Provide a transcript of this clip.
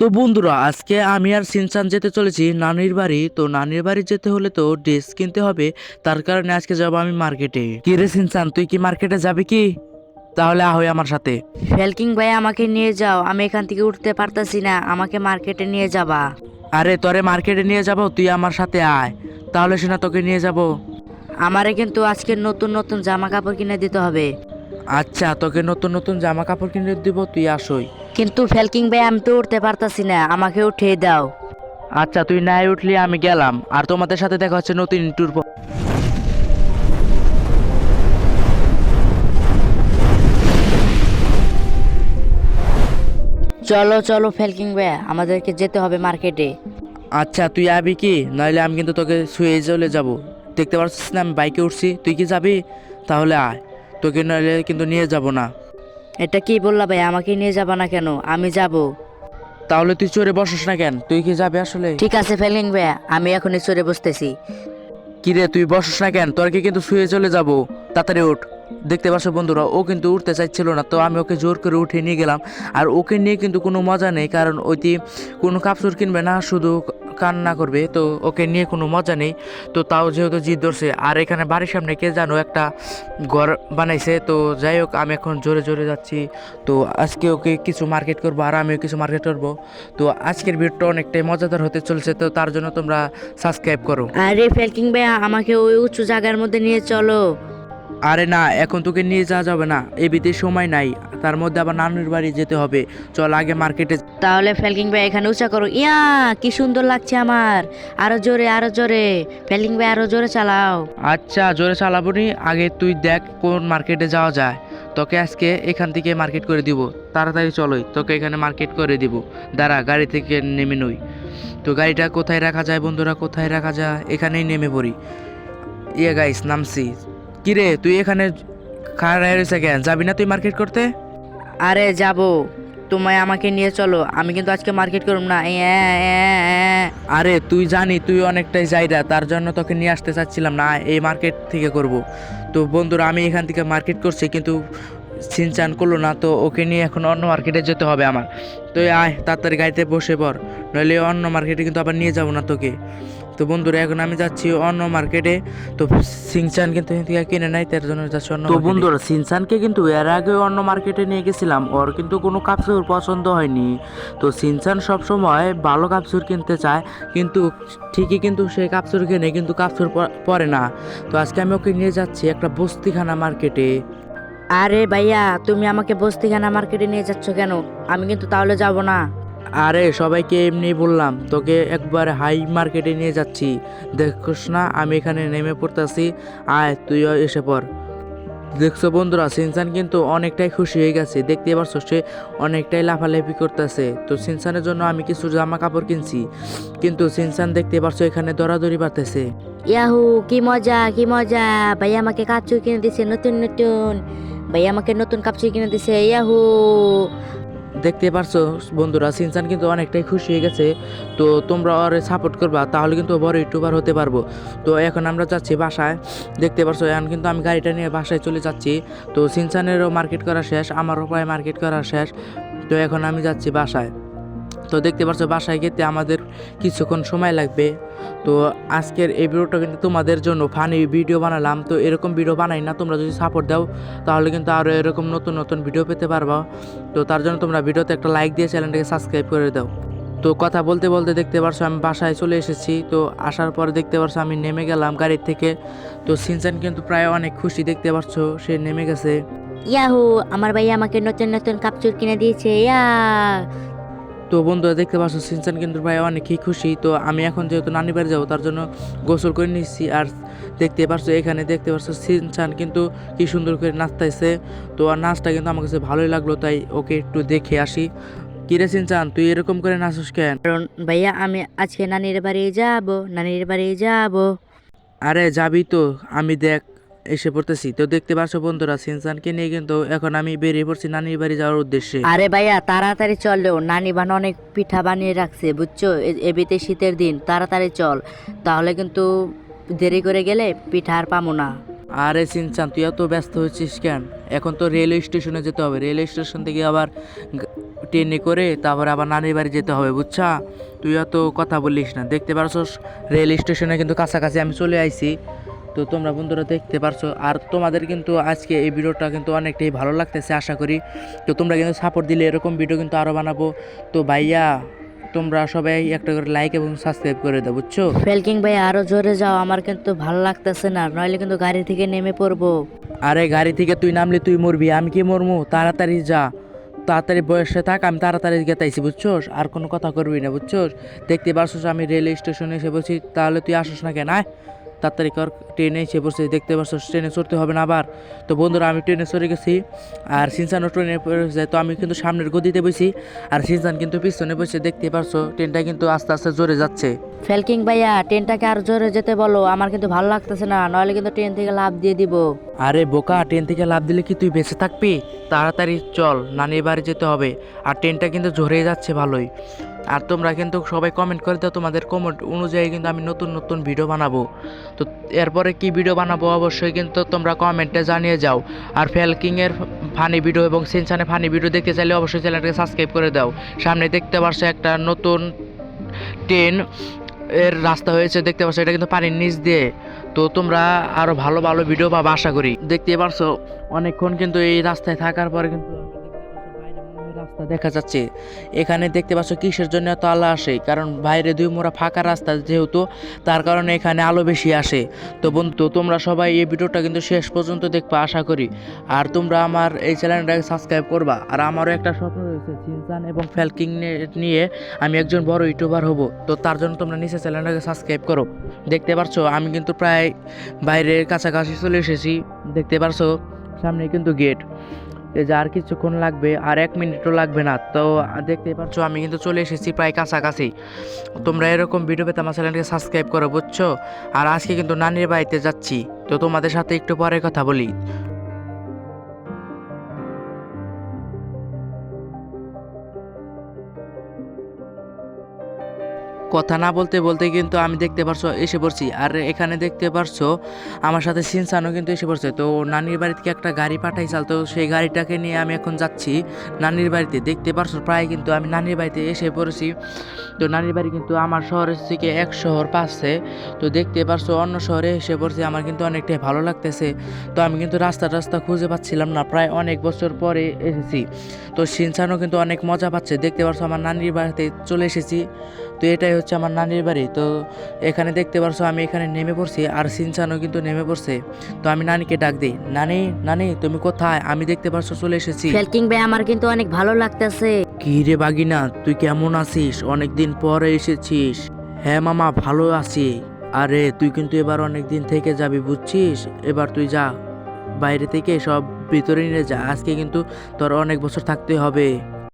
তো বন্ধুরা আজকে আমি আর সিনচান যেতে চলেছি নানির বাড়ি। তো নানির বাড়ি যেতে হলে তো ড্রেস কিনতে হবে তার কারণে আজকে যাব আমি মার্কেটে। কি রে সিনচান তুই কি মার্কেটে যাবি কি? তাহলে আহই আমার সাথে। ফেলকিং ভাই আমাকে নিয়ে যাও। আমি এখান থেকে উঠতে পারতাছি না। আমাকে মার্কেটে নিয়ে যাবা। আরে তোরে মার্কেটে নিয়ে যাব তুই আমার সাথে আয়। তাহলে সে তোকে নিয়ে যাব। আমারে কিন্তু আজকে নতুন নতুন জামা কাপড় কিনে দিতে হবে। আচ্ছা তোকে নতুন নতুন জামা কাপড় কিনে দিব তুই আসই। কিন্তু ফেলকিং ভাই আমি তো উঠতে পারতাছি না। আমাকে উঠিয়ে দাও। আচ্ছা তুই নাই উঠলি আমি গেলাম। আর তোমাদের সাথে দেখা হচ্ছে নতুন ট্যুর চলো চলো ফেলকিং ভাই আমাদেরকে যেতে হবে মার্কেটে। আচ্ছা তুই আবি কি? নইলে আমি কিন্তু তোকে শুয়ে চলে যাব। দেখতে পাচ্ছিস না আমি বাইকে উঠছি। তুই কি যাবি? তাহলে আয়। তোকে নইলে কিন্তু নিয়ে যাব না। এটা কি বললা ভাই আমাকে নিয়ে যাবা না কেন? আমি যাব। তাহলে তুই চড়ে বসিস না কেন? তুই কি যাবি আসলে? ঠিক আছে ফেলিং ভাই আমি এখনই চড়ে বসতেছি। কিরে তুই বসিস না কেন? তোর কি কিন্তু শুয়ে চলে যাব? তাড়াতাড়ি উঠ। দেখতে পাচ্ছ বন্ধুরা ও কিন্তু উঠতে চাইছিল না তো আমি ওকে জোর করে উঠে নিয়ে গেলাম। আর ওকে নিয়ে কিন্তু কোনো মজা নেই কারণ ওইটি কোনো কাপড় কিনবে না শুধু কান্না করবে, তো ওকে নিয়ে কোনো মজা নেই। তো তাও যেহেতু জিদ ধরছে, আর এখানে বাড়ির সামনে কে জানো একটা ঘর বানাইছে, তো যাই হোক, আমি এখন জোরে জোরে যাচ্ছি। তো আজকে ওকে কিছু মার্কেট করব, আর আমিও কিছু মার্কেট করব। তো আজকের ভিডিওটা অনেকটাই মজাদার হতে চলছে, তো তার জন্য তোমরা সাবস্ক্রাইব করো। আরে ফেলকিং ভাই আমাকে ওই উঁচু জায়গার মধ্যে নিয়ে চলো। আরে না এখন তোকে নিয়ে যাওয়া যাবে না। এই বিতে সময় নাই তার মধ্যে আবার নানুর বাড়ি যেতে হবে। চল আগে মার্কেটে তাহলে ফেলকিং ভাই এখানে উঁচা করো। ইয়া কি সুন্দর লাগছে আমার। আরও জোরে আরও জোরে। ফেলকিং ভাই আরও জোরে চালাও। আচ্ছা জোরে চালাবো নি। আগে তুই দেখ কোন মার্কেটে যাওয়া যায়। তোকে আজকে এখান থেকে মার্কেট করে দিব। তাড়াতাড়ি চলোই তোকে এখানে মার্কেট করে দিব। দাঁড়া গাড়ি থেকে নেমে নই। তো গাড়িটা কোথায় রাখা যায় বন্ধুরা কোথায় রাখা যায়? এখানেই নেমে পড়ি। ইয়ে গাইস নামছি। কিরে তুই এখানে খাড়ায় রয়েছে কেন? যাবি না তুই মার্কেট করতে? আরে যাব। তোমায় আমাকে নিয়ে চলো। আমি কিন্তু আজকে মার্কেট করব না। এ, এ, এ, এ। আরে তুই জানি তুই অনেকটাই জায়গা। তার জন্য তোকে নিয়ে আসতে চাচ্ছিলাম না। এই মার্কেট থেকে করব। তো বন্ধুরা আমি এখান থেকে মার্কেট করছি কিন্তু সিনচান করল না তো ওকে নিয়ে এখন অন্য মার্কেটে যেতে হবে আমার। তো এই আয় তাড়াতাড়ি গাড়িতে বসে পর নইলে অন্য মার্কেটে কিন্তু আবার নিয়ে যাব না তোকে। তো বন্ধুরা এখন আমি যাচ্ছি অন্য মার্কেটে তো সিনচান কিন্তু কিনে নাই তার জন্য যাচ্ছি অন্য তো বন্ধুরা সিনচানকে কিন্তু এর আগে অন্য মার্কেটে নিয়ে গেছিলাম ওর কিন্তু কোনো কাপড় পছন্দ হয়নি। তো সিনচান সবসময় ভালো কাপসুর কিনতে চায় কিন্তু ঠিকই কিন্তু সে কাপসুর কিনে কিন্তু কাপসুর পরে না। তো আজকে আমি ওকে নিয়ে যাচ্ছি একটা বস্তিখানা মার্কেটে আরে ভাইয়া তুমি আমাকে বস্তিখানা মার্কেটে নিয়ে যাচ্ছ কেন? আমি কিন্তু তাহলে যাব না। আরে, সবাইকে এমনি বললাম, তোকে একবার হাই মার্কেটে নিয়ে যাচ্ছি। দেখোস না, আমি এখানে নেমে পড়তেছি। আয়, তুইও এসে পড়। দেখছ বন্ধুরা, সিনসান কিন্তু অনেকটাই খুশি হয়ে গেছে। দেখতে পারছ, সে অনেকটাই লাফালাফি করতেছে। তো সিনসানের জন্য আমি কিছু জামা কাপড় কিনছি। কিন্তু সিনসান দেখতে পারছ, এখানে দরাদরি পারতেছে ইয়াহু, কি মজা কি মজা। ভাইয়া আমাকে কাপড় কিনে দিছে, নতুন নতুন। ভাইয়া আমাকে নতুন কাপড় কিনে দিছে, ইয়াহু। দেখতে পারছ বন্ধুরা, সিনসান কিন্তু অনেকটাই খুশি হয়ে গেছে। তো তোমরা ওরে সাপোর্ট করবা, তাহলে কিন্তু বড় ইউটিউবার হতে পারব। তো এখন আমরা যাচ্ছি বাসায়। দেখতে পারছ, এখন কিন্তু আমি গাড়িটা নিয়ে বাসায় চলে যাচ্ছি। তো সিনসানেরও মার্কেট করা শেষ, আমারও প্রায় মার্কেট করা শেষ। তো এখন আমি যাচ্ছি বাসায়। তো দেখতে পারছ, বাসায় যেতে আমাদের কিছুক্ষণ সময় লাগবে। তো আজকের এই ভিডিওটা কিন্তু তোমাদের জন্য ফানি ভিডিও বানালাম। তো এরকম ভিডিও বানাই না, তোমরা যদি সাপোর্ট দাও, তাহলে কিন্তু আরও এরকম নতুন নতুন ভিডিও পেতে পারবা। তো তার জন্য তোমরা ভিডিওতে একটা লাইক দিয়ে চ্যানেলটাকে সাবস্ক্রাইব করে দাও। তো কথা বলতে বলতে দেখতে পারছ, আমি বাসায় চলে এসেছি। তো আসার পরে দেখতে পারছ, আমি নেমে গেলাম গাড়ির থেকে। তো সিনচান কিন্তু প্রায় অনেক খুশি, দেখতে পারছ, সে নেমে গেছে। ইয়াহু, আমার ভাইয়া আমাকে নতুন নতুন কাপড় কিনে দিয়েছে, ইয়া। তো বন্ধুরা দেখতে পাচ্ছ সিনচান কিন্তু প্রায় অনেকই খুশি। তো আমি এখন যেহেতু নানি বাড়ি যাব তার জন্য গোসল করে নিচ্ছি। আর দেখতে পারছ এখানে দেখতে পারছ সিনচান কিন্তু কি সুন্দর করে নাচতেছে তো আর নাচটা কিন্তু আমার কাছে ভালোই লাগল তাই ওকে একটু দেখে আসি। কিরে সিনচান তুই এরকম করে নাচস কেন? কারণ ভাইয়া আমি আজকে নানির বাড়ি যাব নানির বাড়ি যাব। আরে যাবি তো আমি দেখ এসে পড়তেছি। তো দেখতে পাচ্ছ বন্ধুরা সিনচানকে নিয়ে কিন্তু এখন আমি বেরিয়ে পড়ছি নানির বাড়ি যাওয়ার উদ্দেশ্যে। আরে ভাইয়া তাড়াতাড়ি চলো নানি বান অনেক পিঠা বানিয়ে রাখছে বুঝছ? এবিতে শীতের দিন তাড়াতাড়ি চল। তাহলে কিন্তু দেরি করে গেলে পিঠা আর পামো না। আরে সিনচান তুই এত ব্যস্ত হচ্ছিস কেন? এখন তো রেলওয়ে স্টেশনে যেতে হবে। রেলওয়ে স্টেশন থেকে আবার ট্রেনে করে তারপর আবার নানির বাড়ি যেতে হবে বুঝছা? তুই এত কথা বলিস না। দেখতে পারছস রেল স্টেশনে কিন্তু কাছাকাছি আমি চলে আইছি। তো তোমরা বন্ধুরা দেখতে পারছ। আর তোমাদের কিন্তু আজকে এই ভিডিওটা কিন্তু অনেকটাই ভালো লাগতেছে আশা করি। তো তোমরা কিন্তু সাপোর্ট দিলে এরকম ভিডিও কিন্তু আরও বানাবো। তো ভাইয়া তোমরা সবাই একটা করে লাইক এবং সাবস্ক্রাইব করে দাও বুঝছ? ফেলকিং ভাই আরও জোরে যাও। আমার কিন্তু ভালো লাগতেছে না নইলে কিন্তু গাড়ি থেকে নেমে পড়ব। আরে গাড়ি থেকে তুই নামলে তুই মরবি আমি কি মরমু? তাড়াতাড়ি যা। তাড়াতাড়ি বয়সে থাক আমি তাড়াতাড়ি গেতাইছি বুঝছোস আর কোনো কথা করবি না বুঝছোস দেখতে পারছোস আমি রেল স্টেশনে এসে বলছি তাহলে তুই আসিস না কেন তাড়াতাড়ি কর, ট্রেনে এসে বসে দেখতে পাচ্ছ ট্রেনে চড়তে হবে না আবার। তো বন্ধুরা, আমি ট্রেনে চড়ে গেছি, আর সিনসানও ট্রেনে যায় তো আমি কিন্তু সামনের গদিতে বসি, আর সিনসান কিন্তু পিছনে বসে দেখতে পারছ, ট্রেনটা কিন্তু আস্তে আস্তে জোরে যাচ্ছে। ফেলকিং ভাইয়া, ট্রেনটাকে আর জোরে যেতে বলো, আমার কিন্তু ভালো লাগতেছে না, নইলে কিন্তু ট্রেন থেকে লাভ দিয়ে দিব। আরে বোকা, ট্রেন থেকে লাভ দিলে কি তুই বেঁচে থাকবি? তাড়াতাড়ি চল, নানির বাড়ি যেতে হবে। আর ট্রেনটা কিন্তু ঝরে যাচ্ছে ভালোই। আর তোমরা কিন্তু সবাই কমেন্ট করে দাও, তোমাদের কমেন্ট অনুযায়ী কিন্তু আমি নতুন নতুন ভিডিও বানাবো। তো এরপরে কি ভিডিও বানাবো? অবশ্যই কিন্তু তোমরা কমেন্টে জানিয়ে যাও। আর ফেলকিংয়ের ফানি ভিডিও এবং সেনসানের ফানি ভিডিও দেখতে চাইলে অবশ্যই চ্যানেলটাকে সাবস্ক্রাইব করে দাও। সামনে দেখতে পারছ একটা নতুন ট্রেন। এর রাস্তা হয়েছে, দেখতে পাচ্ছ, এটা কিন্তু পানির নিচ দিয়ে। তো তোমরা আরও ভালো ভালো ভিডিও পাবো, আশা করি। দেখতে পারছ, অনেকক্ষণ কিন্তু এই রাস্তায় থাকার পরে কিন্তু রাস্তা দেখা যাচ্ছে। এখানে দেখতে পাচ্ছ কিসের জন্য এত আলো আসে, কারণ বাইরে দুই মোড়া ফাঁকা রাস্তা যেহেতু, তার কারণে এখানে আলো বেশি আসে। তো বন্ধু তোমরা সবাই এই ভিডিওটা কিন্তু শেষ পর্যন্ত দেখবে, আশা করি। আর তোমরা আমার এই চ্যানেলটাকে সাবস্ক্রাইব করবা। আর আমারও একটা স্বপ্ন রয়েছে চিনচান এবং ফ্যালকিং নিয়ে আমি একজন বড় ইউটিউবার হব। তো তার জন্য তোমরা নিচে চ্যানেলটাকে সাবস্ক্রাইব করো। দেখতে পারছ আমি কিন্তু প্রায় বাইরের কাছাকাছি চলে এসেছি। দেখতে পারছ সামনে কিন্তু গেট। এই যে আর কিছুক্ষণ লাগবে আর এক মিনিটও লাগবে না। তো দেখতে পাচ্ছ, আমি কিন্তু চলে এসেছি প্রায় কাছাকাছি। তোমরা এরকম ভিডিও পেতে আমার চ্যানেলকে সাবস্ক্রাইব করো, বুঝছ? আর আজকে কিন্তু নানির বাড়িতে যাচ্ছি। তো তোমাদের সাথে একটু পরে কথা বলি। কথা না বলতে বলতে কিন্তু আমি দেখতে পারছ, এসে পড়ছি। আর এখানে দেখতে পারছ, আমার সাথে সিনসানও কিন্তু এসে পড়ছে। তো নানির বাড়ি থেকে একটা গাড়ি পাঠাইছাল? তো সেই গাড়িটাকে নিয়ে আমি এখন যাচ্ছি নানির বাড়িতে। দেখতে পারছ, প্রায় কিন্তু আমি নানির বাড়িতে এসে পড়েছি। তো নানির বাড়ি কিন্তু আমার শহরের থেকে এক শহর পাচ্ছে তো দেখতে পারছ, অন্য শহরে এসে পড়ছি। আমার কিন্তু অনেকটাই ভালো লাগতেছে। তো আমি কিন্তু রাস্তা রাস্তা খুঁজে পাচ্ছিলাম না। প্রায় অনেক বছর পরে এসেছি। তো সিনসানও কিন্তু অনেক মজা পাচ্ছে। দেখতে পারছ, আমার নানির বাড়িতে চলে এসেছি। তো এটাই হচ্ছে আমার নানির বাড়ি। তো এখানে দেখতে পারছ আমি এখানে নেমে পড়ছি আর সিনসানও কিন্তু নেমে পড়ছে। তো আমি নানিকে ডাক দিই নানি নানি তুমি কোথায়? আমি দেখতে পারছ চলে এসেছি। ফেলকিং ভাই আমার কিন্তু অনেক ভালো লাগতেছে। কি রে বাগিনা তুই কেমন আছিস? অনেকদিন পরে এসেছিস। হ্যাঁ মামা ভালো আছি। আরে তুই কিন্তু এবার অনেক দিন থেকে যাবি বুঝছিস? এবার তুই যা বাইরে থেকে সব ভিতরে নিয়ে যা। আজকে কিন্তু তোর অনেক বছর থাকতে হবে।